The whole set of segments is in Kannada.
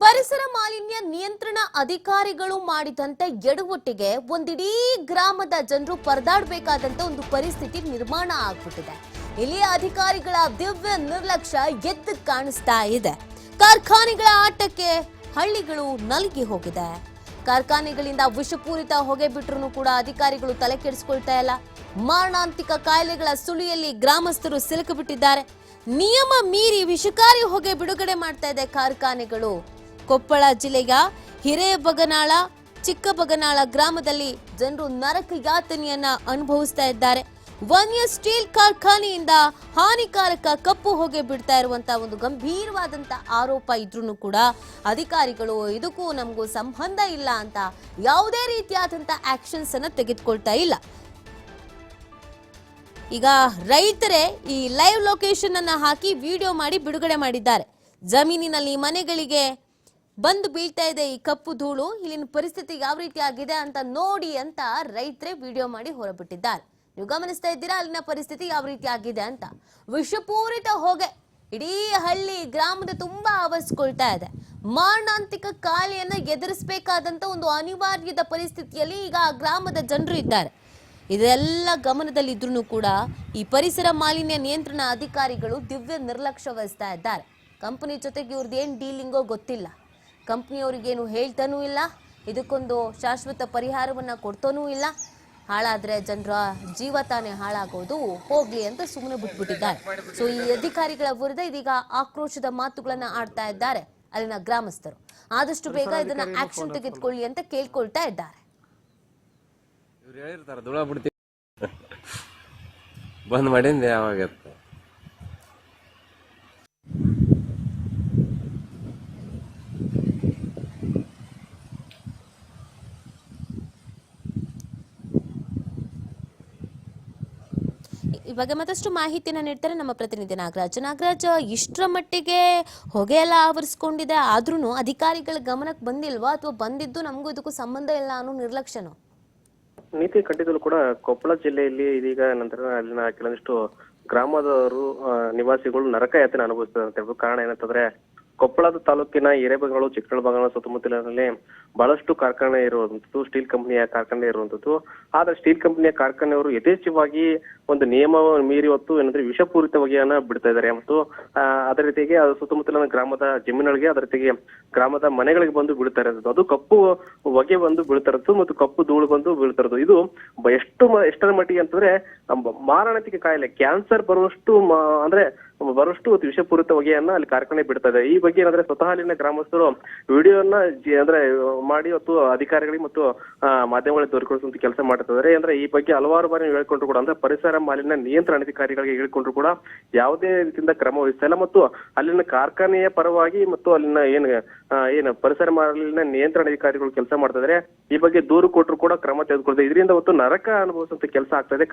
ಪರಿಸರ ಮಾಲಿನ್ಯ ನಿಯಂತ್ರಣ ಅಧಿಕಾರಿಗಳು ಮಾಡಿದಂತೆ ಎಡವಟ್ಟಿಗೆ ಒಂದಿಡೀ ಗ್ರಾಮದ ಜನರು ಪರದಾಡಬೇಕಾದಂತ ಒಂದು ಪರಿಸ್ಥಿತಿ ನಿರ್ಮಾಣ ಆಗ್ಬಿಟ್ಟಿದೆ. ಇಲ್ಲಿಯ ಅಧಿಕಾರಿಗಳ ದಿವ್ಯ ನಿರ್ಲಕ್ಷ್ಯ ಎದ್ದು ಕಾಣಿಸ್ತಾ ಇದೆ. ಕಾರ್ಖಾನೆಗಳ ಆಟಕ್ಕೆ ಹಳ್ಳಿಗಳು ನಲುಗಿ ಹೋಗಿದೆ. ಕಾರ್ಖಾನೆಗಳಿಂದ ವಿಷಪೂರಿತ ಹೊಗೆ ಬಿಟ್ರು ಕೂಡ ಅಧಿಕಾರಿಗಳು ತಲೆ ಕೆಡಿಸ್ಕೊಳ್ತಾ ಇಲ್ಲ. ಮಾರಣಾಂತಿಕ ಕಾಯಿಲೆಗಳ ಸುಳಿಯಲ್ಲಿ ಗ್ರಾಮಸ್ಥರು ಸಿಲುಕಿಬಿಟ್ಟಿದ್ದಾರೆ ನಿಯಮ ಮೀರಿ ವಿಷಕಾರಿ ಹೊಗೆ ಬಿಡುಗಡೆ ಮಾಡ್ತಾ ಇದೆ ಕಾರ್ಖಾನೆಗಳು. ಕೊಪ್ಪಳ ಜಿಲ್ಲೆಯ ಹಿರೇಬಗನಾಳ, ಚಿಕ್ಕಬಗನಾಳ ಗ್ರಾಮದಲ್ಲಿ ಜನರು ನರಕ ಯಾತನೆಯನ್ನ ಅನುಭವಿಸ್ತಾ ಇದ್ದಾರೆ. ವನ್ಯ ಸ್ಟೀಲ್ ಕಾರ್ಖಾನೆಯಿಂದ ಹಾನಿಕಾರಕ ಕಪ್ಪು ಹೊಗೆ ಬಿಡ್ತಾ ಇರುವಂತ ಒಂದು ಗಂಭೀರವಾದಂತ ಆರೋಪ ಇದ್ರೂ ಕೂಡ ಅಧಿಕಾರಿಗಳು, ಇದಕ್ಕೂ ನಮಗೂ ಸಂಬಂಧ ಇಲ್ಲ ಅಂತ ಯಾವುದೇ ರೀತಿಯಾದಂತ ಆಕ್ಷನ್ಸ್ ಅನ್ನ ತೆಗೆದುಕೊಳ್ತಾ ಇಲ್ಲ. ಈಗ ರೈತರೇ ಈ ಲೈವ್ ಲೊಕೇಶನ್ ಅನ್ನ ಹಾಕಿ ವಿಡಿಯೋ ಮಾಡಿ ಬಿಡುಗಡೆ ಮಾಡಿದ್ದಾರೆ. ಜಮೀನಿನಲ್ಲಿ ಮನೆಗಳಿಗೆ ಬಂದು ಬೀಳ್ತಾ ಇದೆ ಈ ಕಪ್ಪು ಧೂಳು. ಇಲ್ಲಿನ ಪರಿಸ್ಥಿತಿ ಯಾವ ರೀತಿ ಆಗಿದೆ ಅಂತ ನೋಡಿ ಅಂತ ರೈತರೇ ವಿಡಿಯೋ ಮಾಡಿ ಹೊರಬಿಟ್ಟಿದ್ದಾರೆ. ನೀವು ಗಮನಿಸ್ತಾ ಇದ್ದೀರಾ, ಅಲ್ಲಿನ ಪರಿಸ್ಥಿತಿ ಯಾವ ರೀತಿ ಆಗಿದೆ ಅಂತ? ವಿಷಪೂರಿತ ಹೊಗೆ. ಇಡೀ ಹಳ್ಳಿ, ಗ್ರಾಮದ ತುಂಬಾ ಆವರಿಸ್ಕೊಳ್ತಾ ಇದೆ. ಮಾರಣಾಂತಿಕ ಕಾಲಿಯನ್ನ ಎದುರಿಸಬೇಕಾದಂತ ಒಂದು ಅನಿವಾರ್ಯದ ಪರಿಸ್ಥಿತಿಯಲ್ಲಿ ಈಗ ಆ ಗ್ರಾಮದ ಜನರು ಇದ್ದಾರೆ. ಇದೆಲ್ಲ ಗಮನದಲ್ಲಿದ್ರೂ ಕೂಡ ಈ ಪರಿಸರ ಮಾಲಿನ್ಯ ನಿಯಂತ್ರಣ ಅಧಿಕಾರಿಗಳು ದಿವ್ಯ ನಿರ್ಲಕ್ಷ್ಯ ವಹಿಸ್ತಾ ಇದ್ದಾರೆ. ಕಂಪನಿ ಜೊತೆಗೆ ಇವ್ರದ್ದು ಏನು ಡೀಲಿಂಗೋ ಗೊತ್ತಿಲ್ಲ. ಕಂಪ್ನಿಯವ್ರಿಗೇನು ಹೇಳ್ತಾನೂ ಇಲ್ಲ. ಇದಕ್ಕೊಂದು ಶಾಶ್ವತ ಪರಿಹಾರವನ್ನ ಕೊಡ್ತಾನೂ ಇಲ್ಲ. ಹಾಳಾದ್ರೆ ಜನರ ಜೀವ ತಾನೇ ಹಾಳಾಗೋದು. ಹೋಗ್ಲಿ ಅಂತ ಸುಮ್ಮನೆ ಬಿಟ್ಬಿಟ್ಟಿದ್ದಾರೆ. ಸೊ ಈ ಅಧಿಕಾರಿಗಳ ವಿರುದ್ಧ ಇದೀಗ ಆಕ್ರೋಶದ ಮಾತುಗಳನ್ನ ಆಡ್ತಾ ಇದ್ದಾರೆ ಅಲ್ಲಿನ ಗ್ರಾಮಸ್ಥರು. ಆದಷ್ಟು ಬೇಗ ಇದನ್ನ ಆಕ್ಷನ್ ತೆಗೆದುಕೊಳ್ಳಿ ಅಂತ ಕೇಳ್ಕೊಳ್ತಾ ಇದ್ದಾರೆ. ಬಂದ್ ಮಾಡಿಂದ ಯಾವಾಗ ಬಗ್ಗೆ ಮತ್ತಷ್ಟು ಮಾಹಿತಿನ ನೀಡ್ತಾರೆ ನಮ್ಮ ಪ್ರತಿನಿಧಿ ನಾಗರಾಜ್. ನಾಗರಾಜ್, ಇಷ್ಟರ ಮಟ್ಟಿಗೆ ಹೊಗೆ ಎಲ್ಲ ಆವರಿಸ್ಕೊಂಡಿದೆ ಆದ್ರೂ ಅಧಿಕಾರಿಗಳ ಗಮನಕ್ಕೆ ಬಂದಿಲ್ವಾ ಅಥವಾ ಬಂದಿದ್ದು ನಮಗೂ ಇದಕ್ಕೂ ಸಂಬಂಧ ಇಲ್ಲ ಅನ್ನೋ ನಿರ್ಲಕ್ಷ್ಯನೋ? ನೀತಿ ಕಟ್ಟಿದ್ರು ಕೂಡ ಕೊಪ್ಪಳ ಜಿಲ್ಲೆಯಲ್ಲಿ ಇದೀಗ ನಂತರ ಅಲ್ಲಿನ ಕೆಲವೊಂದಿಷ್ಟು ಗ್ರಾಮದವರು ನಿವಾಸಿಗಳು ನರಕ ಯಾತನೆ ಅನುಭವಿಸ್ತಾರೆ ಅಂತ ಹೇಳ್ಬೋದು. ಕಾರಣ ಏನಂತಂದ್ರೆ ಕೊಪ್ಪಳದ ತಾಲೂಕಿನ ಹಿರೇಬಂಗಳು ಚಿಕ್ಕಬಗಲ ಸುತ್ತಮುತ್ತಲಿನಲ್ಲಿ ಬಹಳಷ್ಟು ಕಾರ್ಖಾನೆ ಇರುವಂತದ್ದು ಸ್ಟೀಲ್ ಕಂಪನಿಯ ಕಾರ್ಖಾನೆ ಇರುವಂತದ್ದು ಆದ್ರೆ ಸ್ಟೀಲ್ ಕಂಪನಿಯ ಕಾರ್ಖಾನೆಯವರು ಯಥೇಚ್ಛವಾಗಿ ಒಂದು ನಿಯಮ ಮೀರಿ ಹೊತ್ತು ಏನಂದ್ರೆ ವಿಷಪೂರಿತ ಹೊಗೆಯನ್ನ ಬಿಡ್ತಾ ಇದ್ದಾರೆ. ಮತ್ತು ಅದೇ ರೀತಿಯಾಗಿ ಅದು ಸುತ್ತಮುತ್ತಲಿನ ಗ್ರಾಮದ ಜಮೀನುಗಳಿಗೆ, ಅದೇ ರೀತಿಗೆ ಗ್ರಾಮದ ಮನೆಗಳಿಗೆ ಬಂದು ಬೀಳ್ತಾ ಇರೋದು. ಅದು ಕಪ್ಪು ಹೊಗೆ ಬಂದು ಬೀಳ್ತಾ ಇರೋದು ಮತ್ತು ಕಪ್ಪು ಧೂಳು ಬಂದು ಬೀಳ್ತಾ ಇದು ಎಷ್ಟು ಎಷ್ಟರ ಮಟ್ಟಿಗೆ ಅಂತಂದ್ರೆ ಮಾರಣಾಂತಿಕ ಕಾಯಿಲೆ, ಕ್ಯಾನ್ಸರ್ ಬರುವಷ್ಟು ಅಂದ್ರೆ ಬರುವಷ್ಟು ವಿಷಪೂರಿತ ಹೊಗೆಯನ್ನ ಅಲ್ಲಿ ಕಾರ್ಖಾನೆ ಬಿಡ್ತಾ ಈ ಬಗ್ಗೆ ಏನಂದ್ರೆ ಸ್ವತಃ ಅಲ್ಲಿನ ಗ್ರಾಮಸ್ಥರು ವಿಡಿಯೋನ ಅಂದ್ರೆ, ಮಾಡಿ ಮತ್ತು ಅಧಿಕಾರಿಗಳಿಗೆ ಮತ್ತು ಮಾಧ್ಯಮಗಳಿಗೆ ತೋರಿಕೊಳಿಸುವಂತ ಕೆಲಸ ಮಾಡ್ತಿದ್ದಾರೆ. ಅಂದ್ರೆ ಈ ಬಗ್ಗೆ ಹಲವಾರು ಬಾರಿ ಹೇಳ್ಕೊಂಡ್ರು ಕೂಡ, ಅಂದ್ರೆ ಪರಿಸರ ಮಾಲಿನ್ಯ ನಿಯಂತ್ರಣ ಅಧಿಕಾರಿಗಳಿಗೆ ಹೇಳ್ಕೊಂಡ್ರು ಕೂಡ ಯಾವುದೇ ರೀತಿಯಿಂದ ಕ್ರಮ ವಹಿಸ್ತಾ ಇಲ್ಲ. ಮತ್ತು ಅಲ್ಲಿನ ಕಾರ್ಖಾನೆಯ ಪರವಾಗಿ ಮತ್ತು ಅಲ್ಲಿನ ಏನು ಏನು ಪರಿಸರ ಮಾಲಿನ್ಯ ನಿಯಂತ್ರಣ ಅಧಿಕಾರಿಗಳು ಕೆಲಸ ಮಾಡ್ತಾ ಈ ಬಗ್ಗೆ ದೂರು ಕೊಟ್ಟರು ಕೂಡ ಕ್ರಮ ತೆಗೆದುಕೊಳ್ತಾರೆ ಇದರಿಂದ ಒತ್ತು ನರಕ ಅನುಭವಿಸುವಂತ ಕೆಲಸ ಆಗ್ತಾ ಇದೆ.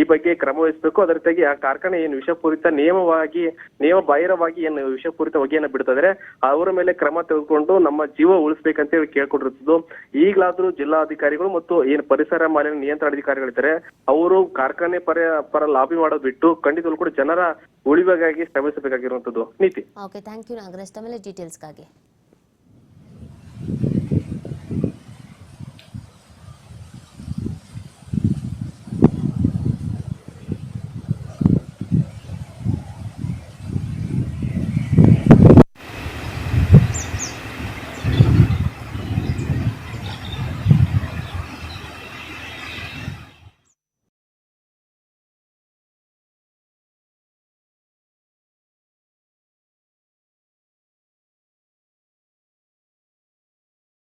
ಈ ಬಗ್ಗೆ ಕ್ರಮ ವಹಿಸಬೇಕು. ಅದರ ರೀತಿಯಾಗಿ ಆ ಕಾರ್ಖಾನೆ ಏನು ವಿಷಪೂರಿತ ನಿಯಮವಾಗಿ ನಿಯಮ ಬಾಹಿರವಾಗಿ ಏನು ವಿಷಪೂರಿತ ಹೊಗೆಯನ್ನು ಬಿಡ್ತಾ ಇದ್ರೆ ಅವರ ಮೇಲೆ ಕ್ರಮ ತೆಗೆದುಕೊಂಡು ನಮ್ಮ ಜೀವ ಉಳಿಸ್ಬೇಕಂತ ಹೇಳಿ ಕೇಳ್ಕೊಂಡಿರ್ತದ್ದು ಈಗಲಾದ್ರೂ ಜಿಲ್ಲಾಧಿಕಾರಿಗಳು ಮತ್ತು ಏನು ಪರಿಸರ ಮಾಲಿನ್ಯ ನಿಯಂತ್ರಣ ಅಧಿಕಾರಿಗಳಿದ್ದಾರೆ ಅವರು ಕಾರ್ಖಾನೆ ಪರ ಪರ ಲಾಬಿ ಮಾಡೋದು ಬಿಟ್ಟು ಖಂಡಿತವೂ ಕೂಡ ಜನರ ಉಳಿವಿಗಾಗಿ ಶ್ರಮಿಸಬೇಕಾಗಿರುವಂತದ್ದು ನೀತಿ. Okay thank you Nagaraj. ಡೀಟೇಲ್ಸ್ಗಾಗಿ